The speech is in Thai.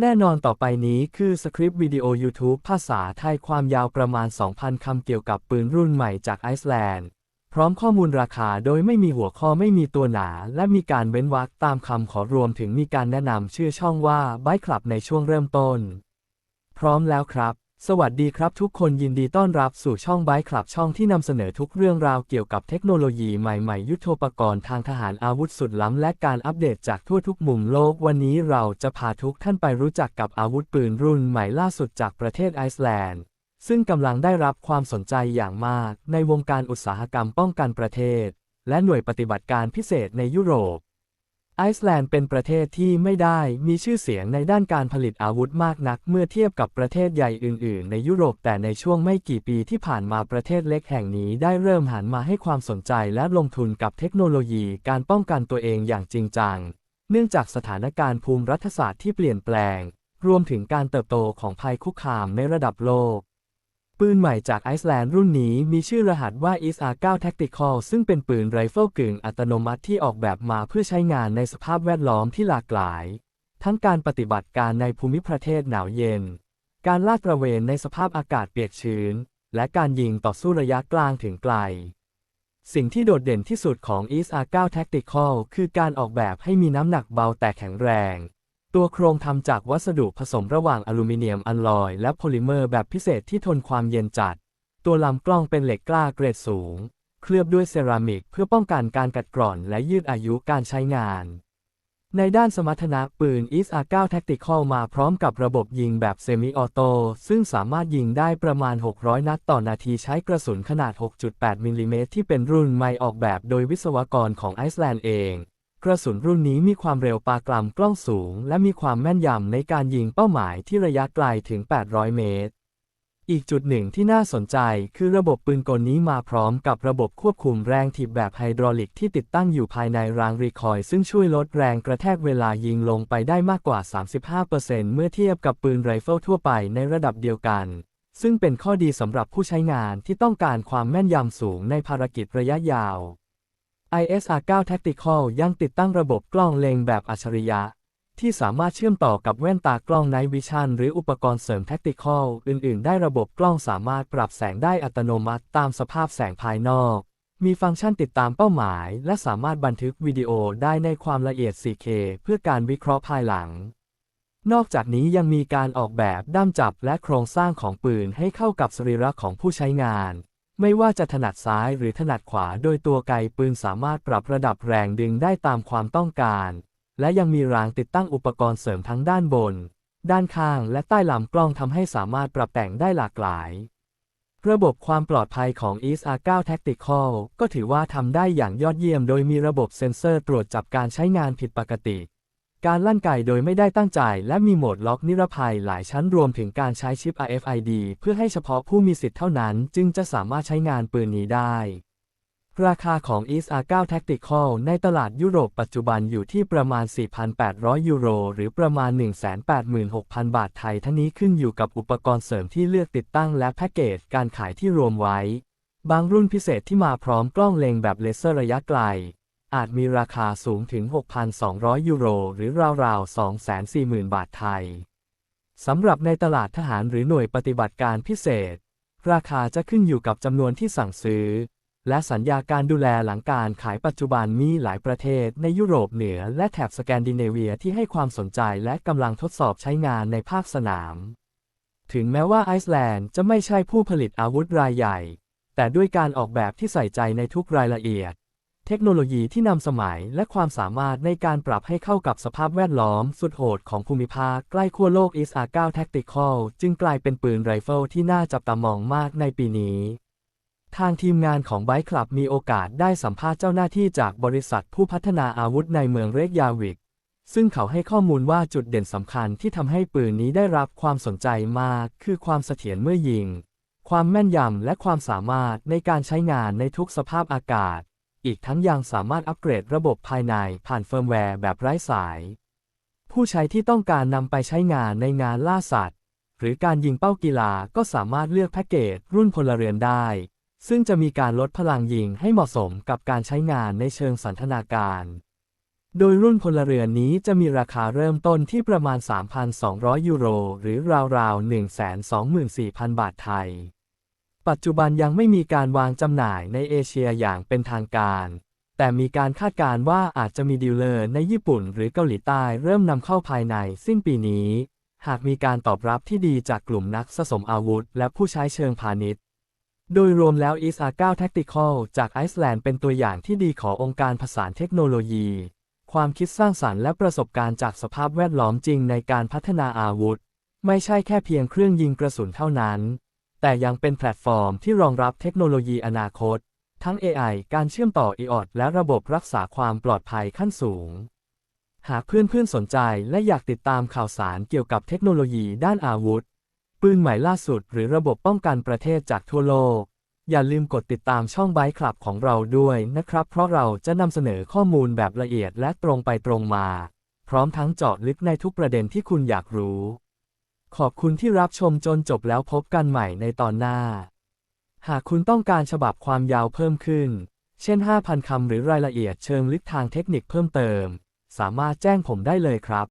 แน่นอนต่อไปนี้คือสคริปต์วิดีโอ YouTube ภาษาไทยความยาวประมาณ 2,000 คำเกี่ยวกับปืนรุ่นใหม่จากไอซ์แลนด์ พร้อมข้อมูลราคาโดยไม่มีหัวข้อไม่มีตัวหนา และมีการเว้นวรรคตามคำขอรวมถึงมีการแนะนำชื่อช่องว่า b บ k คลับในช่วงเริ่มต้น พร้อมแล้วครับ สวัสดีครับทุกคนยินดีต้อนรับสู่ช่อง b บ k คลับช่องที่นำเสนอทุกเรื่องราวเกี่ยวกับเทคโนโลยีใหม่ๆ ยุทโธปกรณ์ทางทหารอาวุธสุดล้ำและการอัปเดตจากทั่วทุกมุมโลก วันนี้เราจะพาทุกท่านไปรู้จักกับอาวุธปืนรุ่นใหม่ล่าสุดจากประเทศไอซ์แลนด์ ซึ่งกำลังได้รับความสนใจอย่างมากในวงการอุตสาหกรรมป้องกันประเทศ และหน่วยปฏิบัติการพิเศษในยุโรป ไอซ์แลนด์เป็นประเทศที่ไม่ได้มีชื่อเสียงในด้านการผลิตอาวุธมากนัก เมื่อเทียบกับประเทศใหญ่อื่น ๆ ในยุโรปแต่ในช่วงไม่กี่ปีที่ผ่านมาประเทศเล็กแห่งนี้ได้เริ่มหันมาให้ความสนใจและลงทุนกับเทคโนโลยีการป้องกันตัวเองอย่างจริงจัง เนื่องจากสถานการณ์ภูมิรัฐศาสตร์ที่เปลี่ยนแปลง รวมถึงการเติบโตของภัยคุกคามในระดับโลก ปืนใหม่จากไอซ์แลนด์รุ่นนี้มีชื่อรหัสว่า ISR-9 Tactical ซึ่งเป็นปืนไรเฟิลกึ่งอัตโนมัติที่ออกแบบมาเพื่อใช้งานในสภาพแวดล้อมที่หลากหลาย ทั้งการปฏิบัติการในภูมิประเทศหนาวเย็น การลาดตระเวนในสภาพอากาศเปียกชื้น และการยิงต่อสู้ระยะกลางถึงไกล สิ่งที่โดดเด่นที่สุดของ ISR-9 Tactical คือการออกแบบให้มีน้ำหนักเบาแต่แข็งแรง ตัวโครงทำจากวัสดุผสมระหว่างอลูมิเนียมอัลลอยและโพลิเมอร์แบบพิเศษที่ทนความเย็นจัด ตัวลำกล้องเป็นเหล็กกล้าเกรดสูง เคลือบด้วยเซรามิกเพื่อป้องกันการกัดกร่อนและยืดอายุการใช้งาน ในด้านสมรรถนะปืน ISR-9 Tactical มาพร้อมกับระบบยิงแบบเซมิออโตซึ่งสามารถยิงได้ประมาณ 600 นัดต่อนาทีใช้กระสุนขนาด 6.8 มิลลิเมตรที่เป็นรุ่นใหม่ออกแบบโดยวิศวกรของไอซ์แลนด์เอง กระสุนรุ่นนี้มีความเร็วปากลำกล้องสูง และมีความแม่นยำในการยิงเป้าหมายที่ระยะไกลถึง 800 เมตร อีกจุดหนึ่งที่น่าสนใจคือระบบปืนกลนี้มาพร้อมกับระบบควบคุมแรงถีบแบบไฮดรอลิกที่ติดตั้งอยู่ภายในรางรีคอยซึ่งช่วยลดแรงกระแทกเวลายิงลงไปได้มากกว่า 35%เมื่อเทียบกับปืนไรเฟิลทั่วไปในระดับเดียวกันซึ่งเป็นข้อดีสำหรับผู้ใช้งานที่ต้องการความแม่นยำสูงในภารกิจระยะยาว ISR-9 Tactical ยังติดตั้งระบบกล้องเล็งแบบอัจฉริยะ ที่สามารถเชื่อมต่อกับแว่นตากล้อง Night Vision หรืออุปกรณ์เสริม Tactical อื่น ๆ ได้ระบบกล้องสามารถปรับแสงได้อัตโนมัติตามสภาพแสงภายนอก มีฟังก์ชันติดตามเป้าหมาย และสามารถบันทึกวิดีโอได้ในความละเอียด 4K เพื่อการวิเคราะห์ภายหลัง นอกจากนี้ยังมีการออกแบบด้ามจับและโครงสร้างของปืนให้เข้ากับสรีระของผู้ใช้งาน ไม่ว่าจะถนัดซ้ายหรือถนัดขวาโดยตัวไกปืนสามารถปรับระดับแรงดึงได้ตามความต้องการ และยังมีรางติดตั้งอุปกรณ์เสริมทั้งด้านบน ด้านข้างและใต้ลำกล้องทำให้สามารถปรับแต่งได้หลากหลาย ระบบความปลอดภัยของ ISR-9 Tactical ก็ถือว่าทำได้อย่างยอดเยี่ยมโดยมีระบบเซ็นเซอร์ตรวจจับการใช้งานผิดปกติ การลั่นไกโดยไม่ได้ตั้งใจและมีโหมดล็อกนิรภัยหลายชั้นรวมถึงการใช้ชิป RFID เพื่อให้เฉพาะผู้มีสิทธิ์เท่านั้น จึงจะสามารถใช้งานปืนนี้ได้ ราคาของ ISR-9 Tactical ในตลาดยุโรปปัจจุบันอยู่ที่ประมาณ 4,800 ยูโร หรือประมาณ 186,000 บาทไทย ทั้งนี้ขึ้นอยู่กับอุปกรณ์เสริมที่เลือกติดตั้งและแพ็กเกจการขายที่รวมไว้ บางรุ่นพิเศษที่มาพร้อมกล้องเล็งแบบเลเซอร์ระยะไกล อาจมีราคาสูงถึง 6,200 ยูโร หรือราวๆ 240,000 บาทไทย สำหรับในตลาดทหารหรือหน่วยปฏิบัติการพิเศษ ราคาจะขึ้นอยู่กับจำนวนที่สั่งซื้อ และสัญญาการดูแลหลังการขายปัจจุบันมีหลายประเทศในยุโรปเหนือและแถบสแกนดิเนเวียที่ให้ความสนใจและกำลังทดสอบใช้งานในภาคสนาม ถึงแม้ว่าไอซ์แลนด์จะไม่ใช่ผู้ผลิตอาวุธรายใหญ่ แต่ด้วยการออกแบบที่ใส่ใจในทุกรายละเอียด เทคโนโลยีที่นำสมัยและความสามารถในการปรับให้เข้ากับสภาพแวดล้อมสุดโหดของภูมิภาคใกล้ขั้วโลก ISR-9 Tactical จึงกลายเป็นปืนไรเฟิลที่น่าจับตามองมากในปีนี้ ทางทีมงานของไบค์คลับมีโอกาสได้สัมภาษณ์เจ้าหน้าที่จากบริษัทผู้พัฒนาอาวุธในเมืองเรกยาวิก ซึ่งเขาให้ข้อมูลว่าจุดเด่นสำคัญที่ทำให้ปืนนี้ได้รับความสนใจมาก คือความเสถียรเมื่อยิง ความแม่นยำและความสามารถในการใช้งานในทุกสภาพอากาศ อีกทั้งยังสามารถอัปเกรดระบบภายในผ่านเฟิร์มแวร์แบบไร้สาย ผู้ใช้ที่ต้องการนำไปใช้งานในงานล่าสัตว์ หรือการยิงเป้ากีฬาก็สามารถเลือกแพ็กเกจรุ่นพลเรือนได้ ซึ่งจะมีการลดพลังยิงให้เหมาะสมกับการใช้งานในเชิงสันทนาการ โดยรุ่นพลเรือนนี้จะมีราคาเริ่มต้นที่ประมาณ 3,200 ยูโร หรือราวๆ 124,000 บาทไทย ปัจจุบันยังไม่มีการวางจำหน่ายในเอเชียอย่างเป็นทางการ แต่มีการคาดการณ์ว่าอาจจะมีดีลเลอร์ในญี่ปุ่นหรือเกาหลีใต้เริ่มนำเข้าภายในสิ้นปีนี้ หากมีการตอบรับที่ดีจากกลุ่มนักสะสมอาวุธ และผู้ใช้เชิงพาณิชย์ โดยรวมแล้ว i s a 9 Tactical จากไอซ์แลนด์เป็นตัวอย่างที่ดีขององค์การผสานเทคโนโลยี ความคิดสร้างสรรค์และประสบการณ์จากสภาพแวดล้อมจริงในการพัฒนาอาวุธ ไม่ใช่แค่เพียงเครื่องยิงกระสุนเท่านั้น แต่ยังเป็นแพลตฟอร์มที่รองรับเทคโนโลยีอนาคต ทั้ง AI การเชื่อมต่อ IoT และระบบรักษาความปลอดภัยขั้นสูง หากเพื่อนๆสนใจและอยากติดตามข่าวสารเกี่ยวกับเทคโนโลยีด้านอาวุธ ปืนใหม่ล่าสุดหรือระบบป้องกันประเทศจากทั่วโลก อย่าลืมกดติดตามช่องไบค์คลับของเราด้วยนะครับ เพราะเราจะนำเสนอข้อมูลแบบละเอียดและตรงไปตรงมา พร้อมทั้งเจาะลึกในทุกประเด็นที่คุณอยากรู้ ขอบคุณที่รับชมจนจบแล้วพบกันใหม่ในตอนหน้า หากคุณต้องการฉบับความยาวเพิ่มขึ้น เช่น 5,000 คำหรือรายละเอียดเชิงลึกทางเทคนิคเพิ่มเติม สามารถแจ้งผมได้เลยครับ